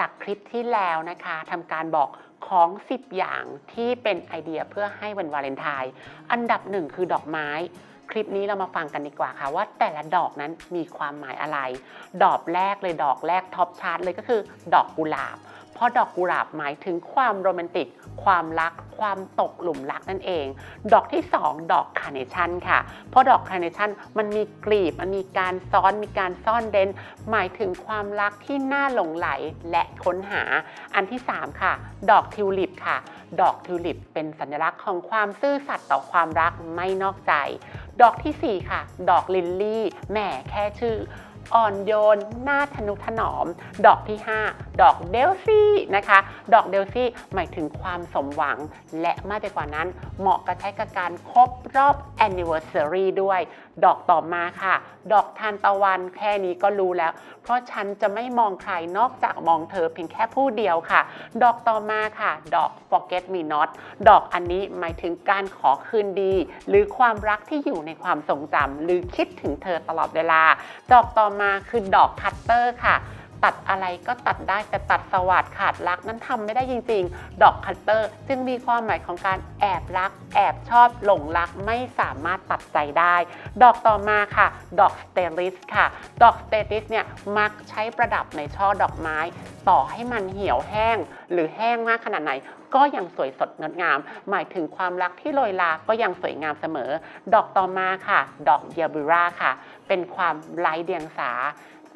จากคลิปที่แล้วนะคะทำการบอกของ 10 อย่างที่เป็นไอเดียเพื่อให้วันวาเลนไทน์อันดับหนึ่งคือดอกไม้ คลิปนี้เรามาฟังกันดีกว่าค่ะ ว่าแต่ละดอกนั้นมีความหมายอะไร ดอกแรกเลยดอกแรกท็อปชาร์ตเลยก็คือ ดอกกุหลาบ ราะดอกกุหลาบหมายถึงความโรแมนติก ความรัก ความตกหลุมรักนั่นเอง ดอกที่ 2 ดอกคาร์เนชันค่ะ เพราะดอกคาร์เนชันมันมีกลีบ มันมีการซ้อน มีการซ่อนเร้นหมายถึงความรักที่น่าหลงไหลและค้นหา อันที่ 3 ค่ะ ดอกทิวลิปค่ะ ดอกทิวลิปเป็นสัญลักษณ์ของความซื่อสัตย์ต่อความรักไม่นอกใจ ดอกทีสี่4 ค่ะ ดอกลิลลี่ แหมแค่ชื่อ อ่อนโยนน่าทนุถนอม ดอกที่ 5 ดอกเดลซี่นะคะ ดอกเดลซี่หมายถึงความสมหวัง และมากไปกว่านั้น เหมาะกับใช้กับการครบรอบ anniversary ด้วย ดอกต่อมาค่ะ ดอกทานตะวันแค่นี้ก็รู้แล้ว เพราะฉันจะไม่มองใครนอกจากมองเธอเพียงแค่ผู้เดียวค่ะ ดอกต่อมาค่ะ ดอก forget me not ดอกอันนี้หมายถึงการขอคืนดี หรือความรักที่อยู่ในความทรงจำหรือคิดถึงเธอตลอดเวลา ดอกต่อมาคือดอกคัตเตอร์ค่ะ ตัดอะไรก็ตัดได้แต่ตัดสวัสดขาดรักนั้นทำไม่ได้จริง ๆ ดอกคัตเตอร์ จึงมีความหมายของการแอบรัก แอบชอบหลงรักไม่สามารถตัดใจได้ ดอกต่อมาค่ะ ดอกสเตลิสค่ะ ดอกสเตลิสเนี่ยมักใช้ประดับในช่อดอกไม้ ต่อให้มันเหี่ยวแห้ง หรือแห้งมากขนาดไหนก็ยังสวยสดงดงาม หมายถึงความรักที่โรยลาก็ยังสวยงามเสมอ ดอกต่อมาค่ะ ดอกเยบิราค่ะ เป็นความไร้เดียงสา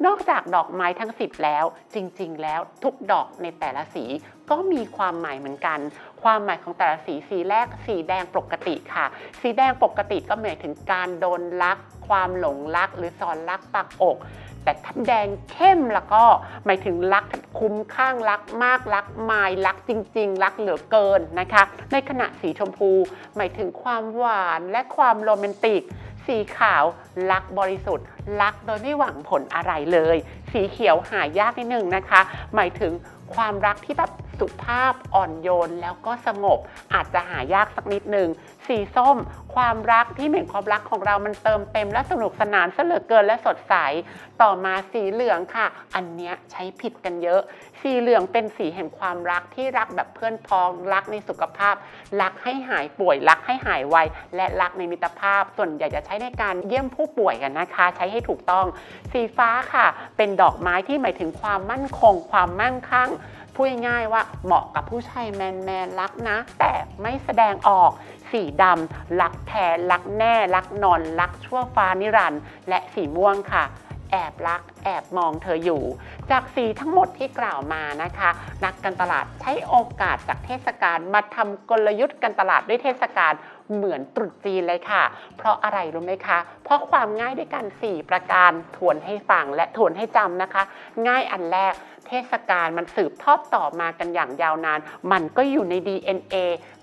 นอกจากดอกไม้ทั้ง 10 แล้ว จริง ๆ แล้วทุกดอกในแต่ละสีก็มีความหมายเหมือนกัน ความหมายของแต่ละสีสีแรกสีแดงปกติค่ะ สีแดงปกติก็หมายถึงการโดนรัก ความหลงรัก หรือสอนรักปักอก แต่ถ้าแดงเข้มแล้วก็หมายถึงรักคุ้มข้างรักมากรักมายรักจริง ๆ รักเหลือเกินนะคะ ในขณะสีชมพู หมายถึงความหวานและความโรแมนติก สีขาวรักบริสุทธิ์ รักโดยไม่หวังผลอะไรเลย สีเขียวหายากนิดนึงนะคะ หมายถึงความรักที่แบบ สุภาพอ่อนโยนแล้วก็สงบ อาจจะหายากสักนิดหนึ่งสีส้ม ความรักที่เหมือนความรักของเรามันเติมเต็มและสนุกสนานเสเหลือเกินและสดใส ต่อมาสีเหลืองค่ะ อันเนี้ยใช้ผิดกันเยอะ สีเหลืองเป็นสีแห่งความรักที่รักแบบเพื่อนพ้องรักในสุขภาพ รักให้หายป่วยรักให้หายไวและรักในมิตรภาพ ส่วนใหญ่จะใช้ในการเยี่ยมผู้ป่วยกันนะคะ ใช้ให้ถูกต้อง สีฟ้าค่ะ เป็นดอกไม้ที่หมายถึงความมั่นคง ความมั่งคั่ง พูดง่ายๆว่าเหมาะกับผู้ชายแมนแมนรักนะ แต่ไม่แสดงออก สีดำรักแท้รักแน่ รักนอน รักชั่วฟ้านิรันดร์และสีม่วงค่ะ แอบรัก แอบมองเธออยู่ จากสีทั้งหมดที่กล่าวมานะคะ นักการตลาดใช้โอกาสจากเทศกาลมาทำกลยุทธ์การตลาดด้วยเทศกาล เหมือนตรุษจีนเลยค่ะ เพราะอะไรรู้ไหมคะ เพราะความง่ายด้วยกัน 4 ประการทวนให้ฟังและทวนให้จำนะคะ ง่ายอันแรกเทศกาลมันสืบทอดต่อมากันอย่างยาวนาน มันก็อยู่ใน DNA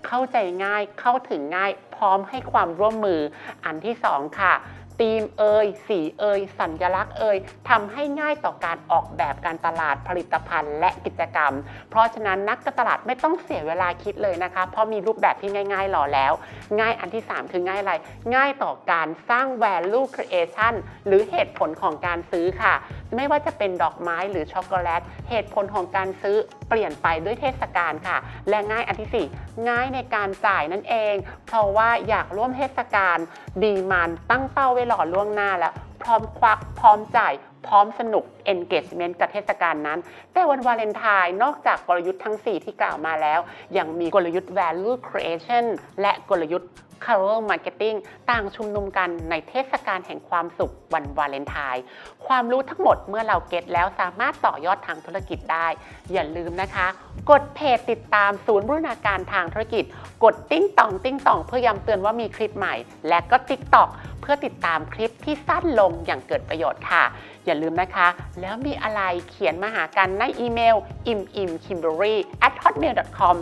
เข้าใจง่ายเข้าถึงง่าย พร้อมให้ความร่วมมืออันที่สองค่ะ ธีมเอ่ยสีเอ่ยสัญลักษณ์เอ่ยทำให้ง่ายต่อการออกแบบการตลาดผลิตภัณฑ์และกิจกรรม เพราะฉะนั้นนักการตลาดไม่ต้องเสียเวลาคิดเลยนะคะ เพราะมีรูปแบบที่ง่ายๆรอแล้ว ง่ายอันที่ 3 คือง่ายอะไร ง่ายต่อการสร้าง value creation หรือเหตุผลของการซื้อค่ะ ไม่ว่าจะเป็นดอกไม้หรือช็อกโกแลต เหตุผลของการซื้อเปลี่ยนไปด้วยเทศกาลค่ะ และง่ายอันที่ 4 ง่ายในการจ่ายนั่นเอง เพราะว่าอยากร่วมเทศกาลดีมันตั้งเป้าไว้หล่อล่วงหน้าแล้ว พร้อมควักพร้อมจ่ายพร้อมสนุก engagement กับเทศกาลนั้น แต่วันวาเลนไทน์นอกจากกลยุทธ์ทั้ง 4 ที่กล่าวมาแล้ว ยังมีกลยุทธ์ value creation และกลยุทธ์ color marketing ต่างชุมนุมกันในเทศกาลแห่งความสุขวันวาเลนไทน์ความรู้ทั้งหมดเมื่อเราเก็ตแล้วสามารถต่อยอดทางธุรกิจได้ อย่าลืมนะคะ กดเพจติดตามศูนย์บริการทางธุรกิจ กดติ้งต่องติ้งต่องเพื่อย้ำเตือนว่ามีคลิปใหม่ และก็ TikTok เพื่อติดตามคลิปที่สั้นลงอย่างเกิดประโยชน์ค่ะ อย่าลืมนะคะ แล้วมีอะไรเขียนมาหากันในอีเมล im im kimberly at hotmail com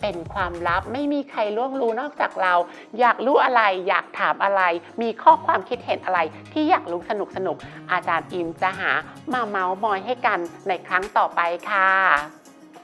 เป็นความลับไม่มีใครล่วงรู้นอกจากเรา อยากรู้อะไร อยากถามอะไร มีข้อความคิดเห็นอะไร ที่อยากรู้สนุกสนุกๆอาจารย์อิมจะหามาเมาส์มอยให้กันในครั้งต่อไปค่ะ